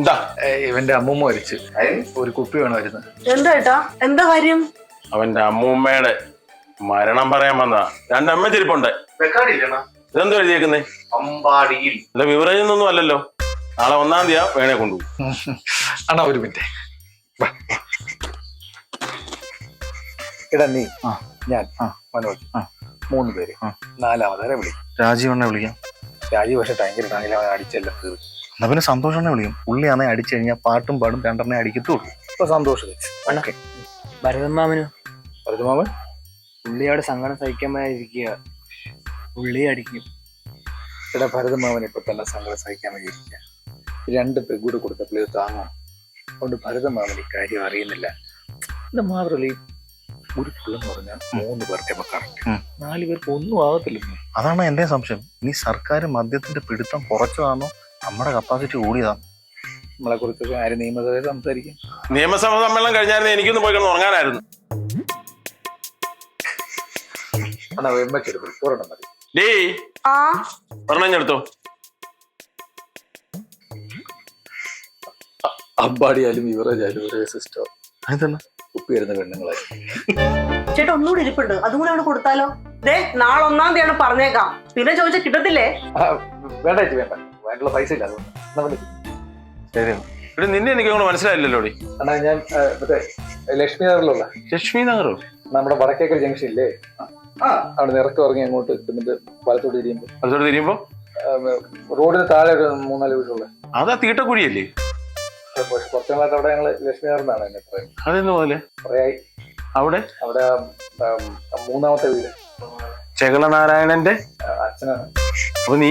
എന്താ ഇവന്റെ അമ്മൂമ്മ മരിച്ച്. ഒരു കുപ്പി വേണമായിരുന്നു എന്താ ഏട്ടാ? എന്താ കാര്യം? അവന്റെ അമ്മൂമ്മയുടെ മരണം പറയാൻ വന്നതാ. രണ്ടമ്മ ചെരിപ്പുണ്ട് ഇതെന്തോ എഴുതിയേക്കുന്നേ? അമ്പാടിയിൽ. അല്ല വിവരേജൊന്നും അല്ലല്ലോ. നാളെ ഒന്നാം തീയതി വേണേ കൊണ്ടുപോകും. അണ്ണാ ഒരു മിനിറ്റ്. എടാ നീ. ഞാൻ. മനോജ്. മൂന്ന് പേര്. നാലാമതാരെ വിളിക്കും രാജീവണ്ണെ വിളിക്കാം. രാജീവ് പക്ഷെ ഭയങ്കര ടാങ്കിൽ അടിച്ചല്ലോ അടിച്ചെല്ലാം തീർന്നു എന്നാ പിന്നെ സന്തോഷണ്ണെ വിളിക്കും. പുള്ളിയാണെ അടിച്ചു കഴിഞ്ഞാൽ പാട്ടും പാടും രണ്ടെണ്ണേ അടിക്കത്തുള്ളൂ. ഇപ്പൊ സന്തോഷം. ഭരതമാമനോ ഭരതമാമൻ അവിടെ സങ്കടം സഹിക്കാൻ പറ്റാതിരിക്കുക പുള്ളി അടിക്കും. എടാ ഭരതമാമൻ ഇപ്പൊ തന്നെ സങ്കടം സഹിക്കാൻ വയ്യിരിക്കുക രണ്ട് പെഗൂട് കൊടുത്ത പുള്ളി താങ്ങും. അതുകൊണ്ട് ഭരതമാമൻ ഈ കാര്യം അറിയുന്നില്ല. ഇത് മാത്രമല്ല ഈ ഒരു പുള്ളെന്ന് പറഞ്ഞാൽ മൂന്ന് പേർക്ക് ഇപ്പൊ കറക്റ്റ്. നാല് പേർക്ക് ഒന്നും ആകത്തില്ല അതാണ് എന്റെ സംശയം. ഇനി സർക്കാർ മദ്യത്തിന്റെ പിടുത്തം കുറച്ചതാണോ നമ്മുടെ കപ്പാസിറ്റി കൂടിയതാ. നമ്മളെ കുറിച്ചൊക്കെ ആര് നിയമസഭയിൽ സംസാരിക്കും? നിയമസഭ സമ്മേളനം കഴിഞ്ഞായിരുന്നു എനിക്കൊന്ന് പോയി കിടന്ന് ഉറങ്ങാനായിരുന്നു. ഒരെണ്ണം മതി. ഡേ ആ. അമ്പാടിയാലും യുവറാജാലും ഒരേ സിസ്റ്റം അതെന്താണ് കുപ്പി വരുന്ന പെണ്ണുങ്ങളെ. ചേട്ടാ ഒന്നുകൂടി ഇരിപ്പുണ്ട്. അതും കൂടെ അവിടെ കൊടുത്താലോ? ദേ നാളെ ഒന്നാം തീയതിയാണ് പറഞ്ഞേക്കാം. പിന്നെ ചോദിച്ചാൽ കിട്ടത്തില്ലേ? വേണ്ട ചേച്ചി വേണ്ട. വേണ്ടുള്ള പൈസ ഇല്ല അതുകൊണ്ട്. എന്നാ വിളിക്ക്. ശരി. ഇവിടെ നിന്നെ എനിക്ക് അങ്ങോട്ട് മനസ്സിലായില്ലല്ലോ അണ്ണാ ഞാൻ ആ, മറ്റേ ലക്ഷ്മി നഗറിലുള്ള. ലക്ഷ്മി നഗറോ? നമ്മുടെ വടക്കേക്കര ജംഗ്ഷൻ ഇല്ലേ അവിടെ നിന്ന് ഇറക്കം ഇറങ്ങി അങ്ങോട്ട് എന്നിട്ട് വലത്തോട്ട് തിരിയുമ്പോൾ അതോട് തിരിയുമ്പോ? റോഡിന് താഴെ ഒരു മൂന്നാൽ വീടുള്ള അതാ തീട്ടക്കുഴിയല്ലേ? കുറച്ച് നാളായിട്ട് അവിടെ ഞങ്ങൾ ലക്ഷ്മി നഗറിനാണ് എന്നെ പറയുന്നത് അതെന്ന് പോലെ കുറേ അവിടെ? അവിടെ ആ, ആ, മൂന്നാമത്തെ വീട്. ചെകളനാരായണന്റെ? ആ, അച്ഛനാണ്. അപ്പൊ നീ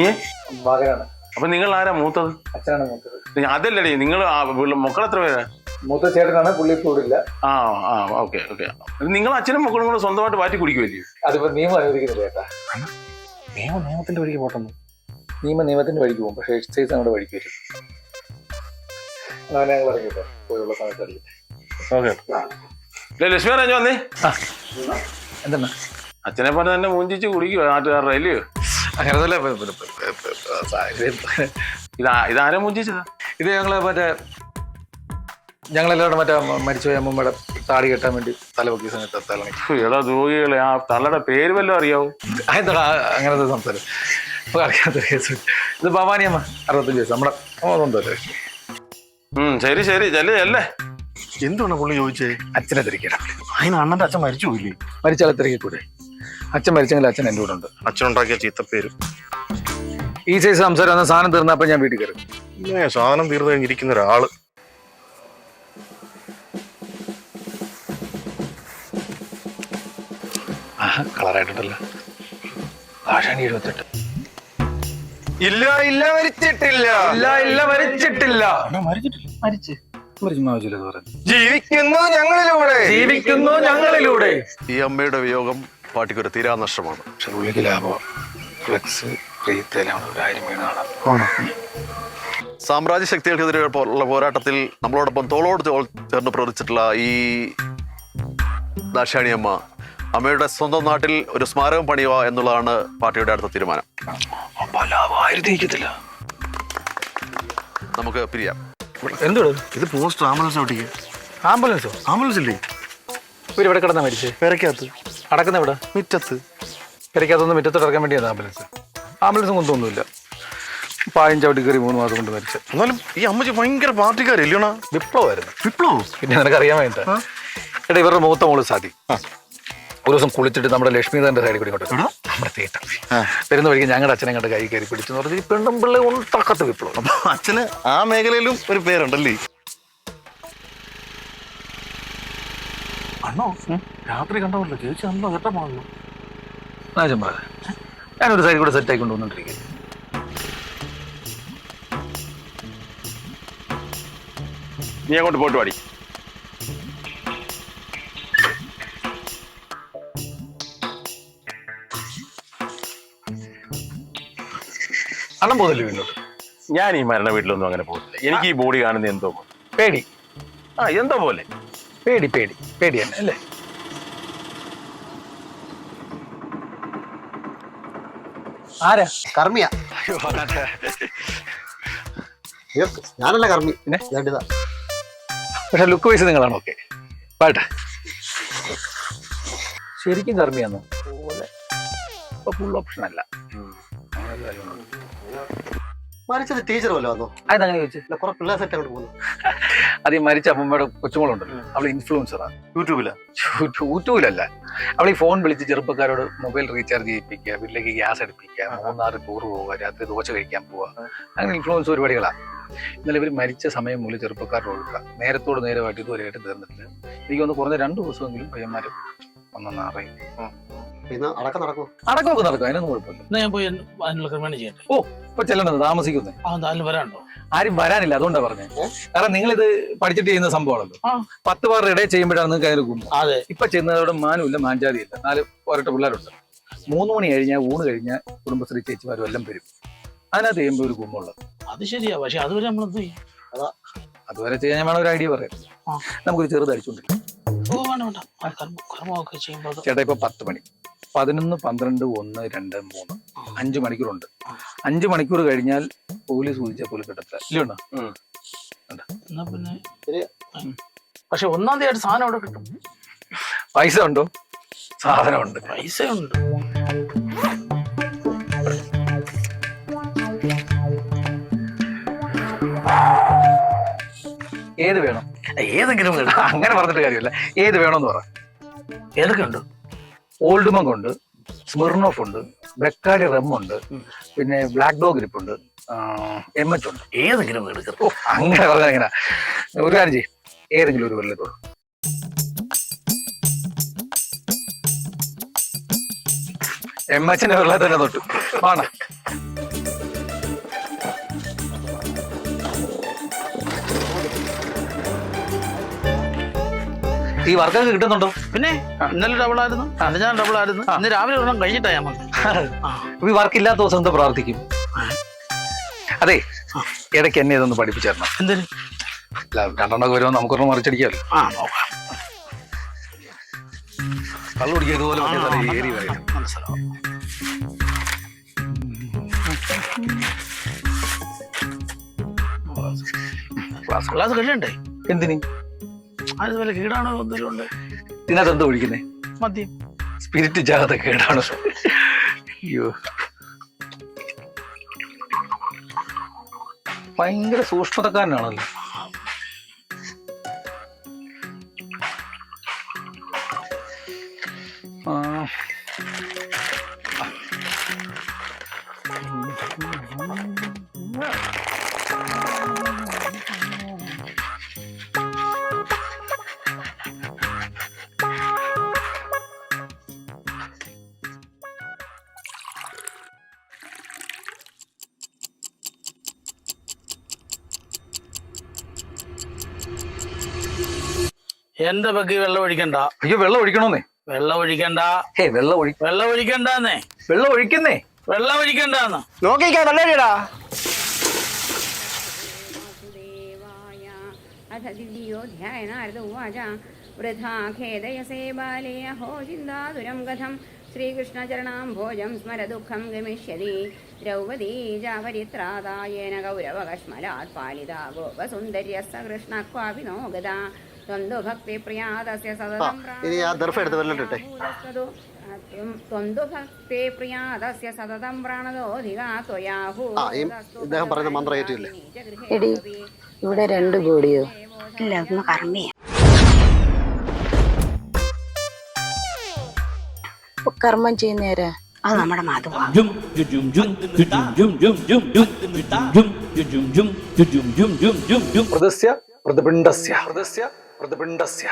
മകനാണ്. അപ്പൊ നിങ്ങൾ ആരാ മൂത്തത്? അച്ഛനാണ് മൂത്തത്. അതല്ലടേ നിങ്ങൾ മക്കൾ എത്ര പേരാ? മൂത്ത ചേട്ടനാണ് പുള്ളി കൂടില്ല ആ ആ ഓക്കെ ഓക്കെ. നിങ്ങൾ അച്ഛനും മക്കളും കൂടെ സ്വന്തമായിട്ട് മാറ്റി കുടിക്കുമല്ലേ അതിപ്പോ നിയമം അനുവദിക്കുന്നില്ല ചേട്ടാ. നിയമം നിയമത്തിന്റെ വഴിക്ക് പോട്ടെന്ന്. നിയമ നിയമത്തിന്റെ വഴിക്ക് പോകും പക്ഷേ എക്സൈസ് നമ്മുടെ വഴിക്ക് വരും. അങ്ങനെ ഞങ്ങൾ പോയുള്ള സമയത്ത് അറിയില്ല ഓക്കെ ലക്ഷ്മി പറഞ്ഞു വന്നേ. എന്താണ് അച്ഛനെ പോലെ തന്നെ മൂഞ്ചിച്ച് കുടിക്കുവോ നാട്ടുകാരുടെ അല്ലയോ അങ്ങനെ ഇതാ ഇതാരെ മൂഞ്ചിച്ചതാ? ഇത് ഞങ്ങൾ മറ്റേ ഞങ്ങളെല്ലാവരും മറ്റേ മരിച്ചുപോയ അമ്മമ്മയുടെ താടി കെട്ടാൻ വേണ്ടി തലപൊക്കിയ സമയത്ത് തലണി എടാ ദ്രോഹികളെ ആ തള്ളയുടെ പേര് വല്ലതും അറിയാവൂ? എന്താടാ അങ്ങനത്തെ സംസാരം. ഇപ്പൊ അറിയാത്ത കേസ്. ഇത് ഭവാനിയമ്മ അറുപത്തഞ്ച് വയസ്സ് നമ്മുടെ ഉം ശരി ശരി ചെല്ലേ ചെല്ലേ. എന്തുകൊണ്ട് പുള്ളി ചോദിച്ചേ? അച്ഛനെ തിരിക്കണം അതിന് അണ്ണന്റെ അച്ഛൻ മരിച്ചു പോയില്ലേ മരിച്ചാൽ തിരക്കി കൂടെ അച്ഛൻ മരിച്ചെങ്കിൽ അച്ഛൻ എന്റെ കൂടെ ഉണ്ട്. അച്ഛനുണ്ടാക്കിയ ചീത്തപ്പേര്. ഈ സൈസ് സംസാരം വന്ന സാധനം തീർന്നപ്പോൾ ഞാൻ വീട്ടിൽ കയറി. സാധനം തീർന്നു കഴിഞ്ഞിരിക്കുന്ന ഒരാൾ. ആഹാ കളറായിട്ടുണ്ടല്ലോ. ആഷാണി എഴുപത്തെട്ട് ഇല്ല ഇല്ല മരിച്ചിട്ടില്ല. ഇല്ല ഇല്ല മരിച്ചിട്ടില്ല. മരിച്ച്. ജീവിക്കുന്നു ഞങ്ങളിലൂടെ. ജീവിക്കുന്നു ഞങ്ങളിലൂടെ. ഈ അമ്മയുടെ വിയോഗം പാട്ടിക്കൊരു തീരാനഷ്ടമാണ്. പക്ഷെ പുള്ളിക്ക് ലാഭം. ഫ്ലെക്സ് റീത്തേലാണ് ഒരു ആയിരം വീണാണ് സാമ്രാജ്യ ശക്തികൾക്കെതിരെ ഉള്ള പോരാട്ടത്തിൽ നമ്മളോടൊപ്പം തോളോട് തോൾ ചേർന്ന് പ്രവർത്തിച്ചിട്ടുള്ള ഈ ദാക്ഷാണിയമ്മ അമ്മയുടെ സ്വന്തം നാട്ടിൽ ഒരു സ്മാരകം പണിയുക എന്നുള്ളതാണ് പാർട്ടിയുടെ അടുത്ത തീരുമാനം. നമുക്ക് പിരിയാം. എന്തുടോ ഇത് പോസ്റ്റ് ആംബുലൻസ് ആംബുലൻസോ? ആംബുലൻസ് ഇല്ലേ? ഇവർ ഇവിടെ കിടന്നാ മരിച്ചേ? പെരക്കകത്ത്. അടക്കുന്ന ഇവിടെ മുറ്റത്ത്. പെരക്കകത്തൊന്ന് മുറ്റത്തോട്ട് ഇറക്കാൻ വേണ്ടിയാണ് ആംബുലൻസ്? ആംബുലൻസും കൊണ്ടൊന്നുമില്ല. പായം ചവിട്ടി കയറി മൂന്ന് മാസം കൊണ്ട് മരിച്ചത് എന്നാലും ഈ അമ്മച്ചി ഭയങ്കര പാർട്ടിക്കാരില്ലണ വിപ്ലവമായിരുന്നു. വിപ്ലവം? പിന്നെ നിനക്ക് അറിയാൻ വേണ്ട എടാ ഇവരുടെ മൂത്ത മോൾ സാധി ഒരു ദിവസം കുളിച്ചിട്ട് നമ്മുടെ ലക്ഷ്മിതാന്റെ സൈഡിൽ കൂടി കൊണ്ടു നമ്മുടെ തീട്ടം വരുന്ന വഴിക്ക് ഞങ്ങളുടെ അച്ഛനെ കണ്ട് കൈ കയറി പിടിച്ചെന്ന് പറഞ്ഞ് ഈ പെണ്ണും പിള്ളേ ഉണ്ടാക്കാത്ത വിപ്ലവം. അച്ഛന് ആ മേഖലയിലും ഒരു പേരുണ്ടല്ലേ? അണ്ണോ? രാത്രി കണ്ടവല്ലോ ചേച്ചി അന്ന് കേട്ടപ്പാണല്ലോ ആ ചമ്പ്ര. ഞാനൊരു സൈഡിൽ കൂടെ സെറ്റ് ആയി കൊണ്ടുവന്നിട്ടിരിക്കും നീ അങ്ങോട്ട് പോട്ട് പാടി അണ്ണം പോകുന്നില്ല വീട്ടിലോട്ട് ഞാൻ ഈ മരണ വീട്ടിലൊന്നും അങ്ങനെ പോകുന്നില്ല എനിക്ക് ഈ ബോഡി കാണുന്ന എന്തോ. പേടി. ആ എന്തോ പോലെ. പേടി പേടി പേടി തന്നെ അല്ലേ? ആരാ? കർമ്മിയ. ഞാനല്ല കർമ്മി. പിന്നെ? പക്ഷെ ലുക്ക് വൈസ് നിങ്ങളാണ്? ഓക്കെ. പാട്ടെ. ശരിക്കും കർമ്മിയാണോ ഫുൾ ഓപ്ഷൻ അല്ല. മരിച്ചത് ടീച്ചർ വല്ല അതെങ്ങനെ ചോദിച്ചു? കുറെ പിള്ളേർ സെറ്റ് അങ്ങോട്ട് പോകുന്നു. അത് ഈ മരിച്ച അമ്മമ്മയുടെ കൊച്ചുമോളുണ്ടല്ലോ അവൾ ഇൻഫ്ലുവൻസറാണ് യൂട്യൂബിലാ? യൂട്യൂബിലല്ല. അവൾ ഈ ഫോൺ വിളിച്ച് ചെറുപ്പക്കാരോട് മൊബൈൽ റീചാർജ് ചെയ്യിപ്പിക്കുക വീട്ടിലേക്ക് ഗ്യാസ് അടുപ്പിക്കുക മൂന്നാറ് ടൂർ പോവുക രാത്രി ദോശ കഴിക്കാൻ പോവുക അങ്ങനെ ഇൻഫ്ലുവൻസ് പരിപാടികളാണ് ഇന്നലെ ഇവർ മരിച്ച സമയം മൂലം ചെറുപ്പക്കാരുടെ ഒഴുക്കുക നേരത്തോട് നേരമായിട്ട് ഇതുവരെയായിട്ട് തീർന്നിട്ടില്ല. എനിക്ക് ഒന്ന് കുറഞ്ഞ രണ്ട് ദിവസമെങ്കിലും പയ്യന്മാർ അറിയും പിന്നെ അടക്കം നടക്കും അടക്കമൊക്കെ നടക്കും. അതിനൊന്നും കുഴപ്പമില്ല. എന്നാ ഞാൻ പോയി അതിനുള്ള ക്രമേണ ചെയ്യട്ടെ ഇപ്പൊ ചെല്ലണത് താമസിക്കുന്നേ. ആ എന്തായാലും വരാണ്ടോ ആരും വരാനില്ല അതുകൊണ്ടാ പറഞ്ഞത് കാരണം നിങ്ങൾ ഇത് പഠിച്ചിട്ട് ചെയ്യുന്ന സംഭവമാണല്ലോ. ആ. പത്ത് പേരുടെ ഇടയിൽ ചെയ്യുമ്പോഴാണ് നിങ്ങൾക്ക് അതിൽ ഗുണം. അതെ. ഇപ്പൊ ചെന്നതോടെ മാനുമില്ല മാഞ്ചാതിയില്ല. നാല് ഒരട്ട പിള്ളേരുണ്ട്. മൂന്ന് മണി കഴിഞ്ഞാൽ ഊണ് കഴിഞ്ഞാൽ കുടുംബശ്രീ ചേച്ചിമാരും എല്ലാം വരും. അതിനകത്ത് ചെയ്യുമ്പോൾ ഒരു ഗുണമുള്ളത്. അത് ശരിയാ പക്ഷെ അതുവരെ നമ്മൾ എന്ത് ചെയ്യും? അതുവരെ ചെയ്യാൻ വേണം ഒരു ഐഡിയ പറയാം. നമുക്ക് നമുക്കൊരു ചെറുത് അടിച്ചുകൊണ്ടിരിക്കും ഓ വേണ്ട വേണ്ട. ആ കർമ്മ- കർമ്മമൊക്കെ ചെയ്യുമ്പോൾ അത് ചേട്ടാ ഇപ്പൊ പത്ത് മണി. പതിനൊന്ന് പന്ത്രണ്ട് ഒന്ന് രണ്ട് മൂന്ന് അഞ്ച് മണിക്കൂറുണ്ട്. അഞ്ച് മണിക്കൂർ കഴിഞ്ഞാൽ പോലീസ് സൂചിച്ചാൽ പോലും കിട്ടത്തില്ല. ഇല്ലയോ എന്നാ പിന്നെ. പക്ഷെ ഒന്നാം തീയതി ആയിട്ട് സാധനം അവിടെ കിട്ടും. പൈസ ഉണ്ടോ? സാധനമുണ്ട്. പൈസ ഉണ്ട് ഏത് വേണം? ഏതെങ്കിലും അങ്ങനെ പറഞ്ഞിട്ട് കാര്യമില്ല. ഏത് വേണമെന്ന് പറ. ഏതൊക്കെ ഉണ്ട്? ഓൾഡ് മങ്ക് ഉണ്ട് സ്മിർണോഫ് ഉണ്ട് ബെക്കാരി റം ഉണ്ട് പിന്നെ ബ്ലാക്ക് ഡോഗ് ഉണ്ട് എം എച്ച് ഉണ്ട്. ഏതെങ്കിലും എടുക്കും അങ്ങനെ പറഞ്ഞാൽ എങ്ങനെ ഒരു കാര്യം ചെയ്യും ഏതെങ്കിലും ഒരു വെള്ളത്തോളൂ എം എച്ചിന്റെ തന്നെ തൊട്ടു. ആണ് ഈ വർക്കൊക്കെ കിട്ടുന്നുണ്ടോ? പിന്നെ ഇന്നലെ ഡബിൾ ആയിരുന്നു അന്ന് ഞാൻ ഡബിൾ ആയിരുന്നു ഇന്ന് രാവിലെ ഒരെണ്ണം കഴിഞ്ഞിട്ടാ ഞാൻ വന്നത്. ഈ വർക്ക് ഇല്ലാത്ത ദിവസം എന്താ പ്രാർത്ഥിക്കും? അതെ ഇടയ്ക്ക് എന്നെ ഇതൊന്ന് പഠിപ്പിച്ചേരണം എന്തിന്? അല്ല രണ്ടെണ്ണമൊക്കെ വരുമ്പോൾ നമുക്കൊരെണ്ണം മറിച്ചടിക്കാമല്ലോ. ആ നോക്കാം. കള്ളു കുടിക്കുക ഇതുപോലെ മനസ്സിലാവും ക്ലാസ്. ക്ലാസ് കഴിയണ്ടേ? എന്തിന്? അതുപോലെ കീടാണോ എന്തെങ്കിലും ഉണ്ട്? ഇതിനകത്ത് എന്താ ഒഴിക്കുന്നേ മദ്യം സ്പിരിറ്റ് ജാത കേടാണ്? അയ്യോ. ഭയങ്കര സൂക്ഷ്മതക്കാരനാണല്ലോ. എന്റെ ബഗ്ഗി വെള്ളം ഒഴിക്കണ്ട അയ്യോ വെള്ളം ഒഴിക്കണോന്നേ വെള്ളം ഒഴിക്കണ്ട ഹേ വെള്ളം ഒഴി വെള്ളം ഒഴിക്കണ്ടെന്നേ വെള്ളം ഒഴിക്കുന്നേ വെള്ളം ഒഴിക്കണ്ടെന്ന് നോക്കിക്കാൻ നല്ലതാ देवाय अथ दिव्योऽध्याय नारद उवाच वृथा खेदयसे बाले अहो चिन्तातुरं कथं श्रीकृष्णचरणाम्भोजं स्मर दुःखं गमिष्यति द्रौपदी जापरित्रादायेन गौरवकश्मलात् पालिता गोपसुन्दर्यः स कृष्णः क्वापि नो गता द्वन्द्वभक्तिप्रिया तस्य सततं ഇനി ആ പ്രിയാദസ്യ എടുത്ത് ഇദ്ദേഹം പറയുന്ന മന്ത്രം ഏറ്റില്ലേ? എടി ഇവിടെ രണ്ട് കോടിയോ ഇല്ല ഒന്ന് കർമ്മിയ കർമ്മം ചെയ്യുന്നേരാ അത് നമ്മുടെ മാധുവാ പ്രദസ്യ പ്രതിപിണ്ഡസ്യ.